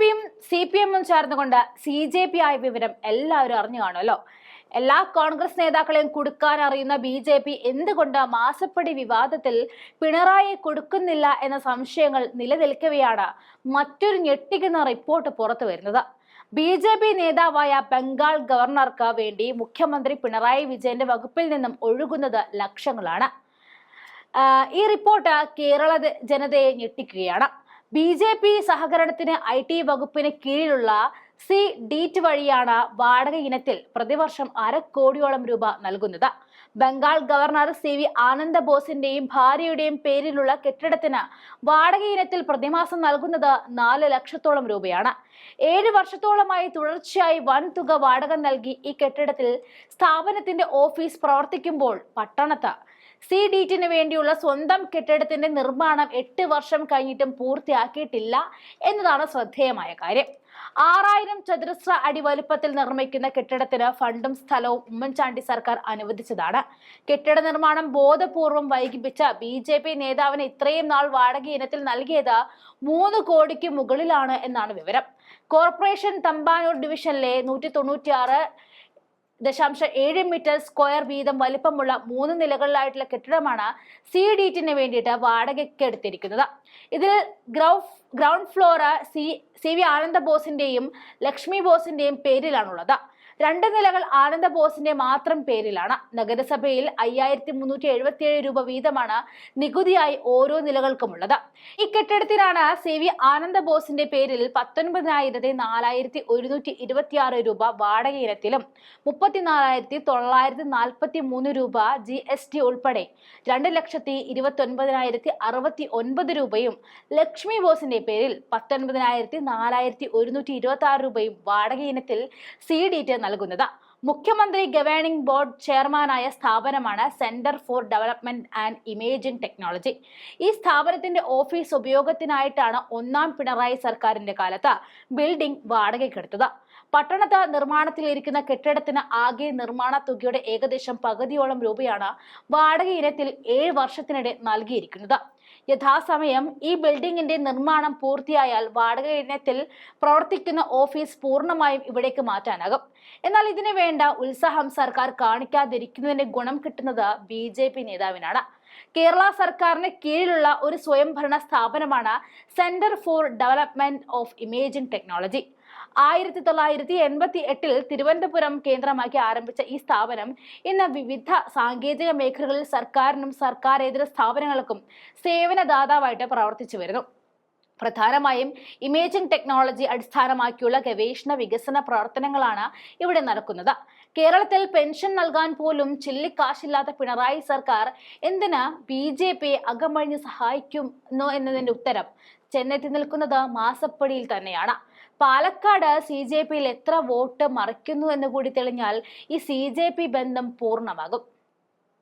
പിയും C P എമ്മും ചേർന്നുകൊണ്ട് സി ജെ പി ആയ വിവരം എല്ലാവരും അറിഞ്ഞു കാണുമല്ലോ. എല്ലാ കോൺഗ്രസ് നേതാക്കളെയും കൊടുക്കാൻ അറിയുന്ന ബി ജെ പി എന്തുകൊണ്ട് മാസപ്പടി വിവാദത്തിൽ പിണറായി കൊടുക്കുന്നില്ല എന്ന സംശയങ്ങൾ നിലനിൽക്കവെയാണ് മറ്റൊരു ഞെട്ടിക്കുന്ന റിപ്പോർട്ട് പുറത്തു വരുന്നത്. ബി ജെ പി നേതാവായ ബംഗാൾ ഗവർണർക്ക് വേണ്ടി മുഖ്യമന്ത്രി പിണറായി വിജയന്റെ വകുപ്പിൽ നിന്നും ഒഴുകുന്നത് ലക്ഷങ്ങളാണ്. ഈ റിപ്പോർട്ട് കേരള ജനതയെ ഞെട്ടിക്കുകയാണ്. ബി ജെ പി സഹകരണത്തിന് ഐ ടി വകുപ്പിന് കീഴിലുള്ള സി ഡീറ്റ് വഴിയാണ് വാടക ഇനത്തിൽ പ്രതിവർഷം അര കോടിയോളം രൂപ നൽകുന്നത്. Bengal governor C V Ananda ബോസിന്റെയും ഭാര്യയുടെയും പേരിലുള്ള കെട്ടിടത്തിന് വാടക ഇനത്തിൽ പ്രതിമാസം നൽകുന്നത് നാല് ലക്ഷത്തോളം രൂപയാണ്. ഏഴ് വർഷത്തോളമായി തുടർച്ചയായി വൻ തുക വാടക നൽകി ഈ കെട്ടിടത്തിൽ സ്ഥാപനത്തിന്റെ ഓഫീസ് പ്രവർത്തിക്കുമ്പോൾ പട്ടണത്ത് സി ഡീറ്റിന് വേണ്ടിയുള്ള സ്വന്തം കെട്ടിടത്തിന്റെ നിർമ്മാണം എട്ട് വർഷം കഴിഞ്ഞിട്ടും പൂർത്തിയാക്കിയിട്ടില്ല എന്നതാണ് ശ്രദ്ധേയമായ കാര്യം. ആറായിരം ചതുരശ്ര അടി വലുപ്പത്തിൽ നിർമ്മിക്കുന്ന കെട്ടിടത്തിന് ഫണ്ടും സ്ഥലവും ഉമ്മൻചാണ്ടി സർക്കാർ അനുവദിച്ചതാണ്. കെട്ടിട നിർമ്മാണം ബോധപൂർവം വൈകിപ്പിച്ച ബി ജെ പി നേതാവിന് ഇത്രയും നാൾ വാടക ഇനത്തിൽ നൽകിയത് മൂന്ന് കോടിക്ക് മുകളിലാണ് എന്നാണ് വിവരം. കോർപ്പറേഷൻ തമ്പാനൂർ ഡിവിഷനിലെ നൂറ്റി തൊണ്ണൂറ്റിയാറ് ദശാംശം ഏഴ് മീറ്റർ സ്ക്വയർ വീതം വലിപ്പമുള്ള മൂന്ന് നിലകളിലായിട്ടുള്ള കെട്ടിടമാണ് സി ഡീറ്റിന് വേണ്ടിയിട്ട് വാടകയ്ക്ക് എടുത്തിരിക്കുന്നത് ഇതിൽ ground floor C C V Ananda ബോസിന്റെയും Lakshmi ബോസിന്റെയും പേരിലാണുള്ളത്. രണ്ട് നിലകൾ ആനന്ദ ബോസിന്റെ മാത്രം പേരിലാണ്. നഗരസഭയിൽ അയ്യായിരത്തി മുന്നൂറ്റി എഴുപത്തിയേഴ് രൂപ വീതമാണ് നികുതിയായി ഓരോ നിലകൾക്കുമുള്ളത് ഈ കെട്ടിടത്തിനാണ് സി വി ആനന്ദ ബോസിന്റെ പേരിൽ പത്തൊൻപതിനായിരത്തി നാലായിരത്തി ഒരുന്നൂറ്റി ഇരുപത്തിയാറ് രൂപ വാടക ഇനത്തിലും മുപ്പത്തിനാലായിരത്തി തൊള്ളായിരത്തി നാൽപ്പത്തി മൂന്ന് രൂപ ജി എസ് ടി ഉൾപ്പെടെ രണ്ട് ലക്ഷത്തി ഇരുപത്തി ഒൻപതിനായിരത്തി അറുപത്തി ഒൻപത് രൂപയും ലക്ഷ്മി ബോസിന്റെ പേരിൽ പത്തൊൻപതിനായിരത്തി നാലായിരത്തി ഒരുന്നൂറ്റി ഇരുപത്തി ആറ് രൂപയും വാടക ഇനത്തിൽ സി ഡിറ്റ് നൽകുന്നത്. മുഖ്യമന്ത്രി ഗവേണിംഗ് ബോർഡ് ചെയർമാനായ സ്ഥാപനമാണ് centre for development and imaging technology. ഈ സ്ഥാപനത്തിന്റെ ഓഫീസ് ഉപയോഗത്തിനായിട്ടാണ് ഒന്നാം പിണറായി സർക്കാരിന്റെ കാലത്ത് ബിൽഡിംഗ് വാടകയ്ക്കെടുത്തത്. പട്ടണത്ത് നിർമ്മാണത്തിലിരിക്കുന്ന കെട്ടിടത്തിന് ആകെ നിർമ്മാണ തുകയുടെ ഏകദേശം പകുതിയോളം രൂപയാണ് വാടക ഇനത്തിൽ ഏഴ് വർഷത്തിനിടെ നൽകിയിരിക്കുന്നത്. യഥാസമയം ഈ ബിൽഡിംഗിന്റെ നിർമ്മാണം പൂർത്തിയായാൽ വാടക ഇനത്തിൽ പ്രവർത്തിക്കുന്ന ഓഫീസ് പൂർണമായും ഇവിടേക്ക് മാറ്റാനാകും. എന്നാൽ ഇതിനു വേണ്ട ഉത്സാഹം സർക്കാർ കാണിക്കാതിരിക്കുന്നതിന്റെ ഗുണം കിട്ടുന്നത് ബി ജെ പി നേതാവിനാണ്. കേരള സർക്കാരിന് കീഴിലുള്ള ഒരു സ്വയംഭരണ സ്ഥാപനമാണ് centre for development of imaging technology. ആയിരത്തി തൊള്ളായിരത്തി എൺപത്തി എട്ടിൽ തിരുവനന്തപുരം കേന്ദ്രമാക്കി ആരംഭിച്ച ഈ സ്ഥാപനം ഇന്ന് വിവിധ സാങ്കേതിക മേഖലകളിൽ സർക്കാരിനും സർക്കാരേതര സ്ഥാപനങ്ങൾക്കും സേവനദാതാവായിട്ട് പ്രവർത്തിച്ചു വരുന്നു. പ്രധാനമായും ഇമേജിംഗ് ടെക്നോളജി അടിസ്ഥാനമാക്കിയുള്ള ഗവേഷണ വികസന പ്രവർത്തനങ്ങളാണ് ഇവിടെ നടക്കുന്നത്. കേരളത്തിൽ പെൻഷൻ നൽകാൻ പോലും ചില്ലിക്കാശില്ലാത്ത പിണറായി സർക്കാർ എന്തിന് ബി ജെ പി അകമഴിഞ്ഞ് സഹായിക്കുന്നു എന്നതിന്റെ ഉത്തരം ചെന്നെത്തി നിൽക്കുന്നത് മാസപ്പടിയിൽ തന്നെയാണ്. പാലക്കാട് സി ജെ പിയിൽ എത്ര വോട്ട് മറിക്കുന്നു എന്ന് കൂടി തെളിഞ്ഞാൽ ഈ സി ജെ പി ബന്ധം പൂർണമാകും.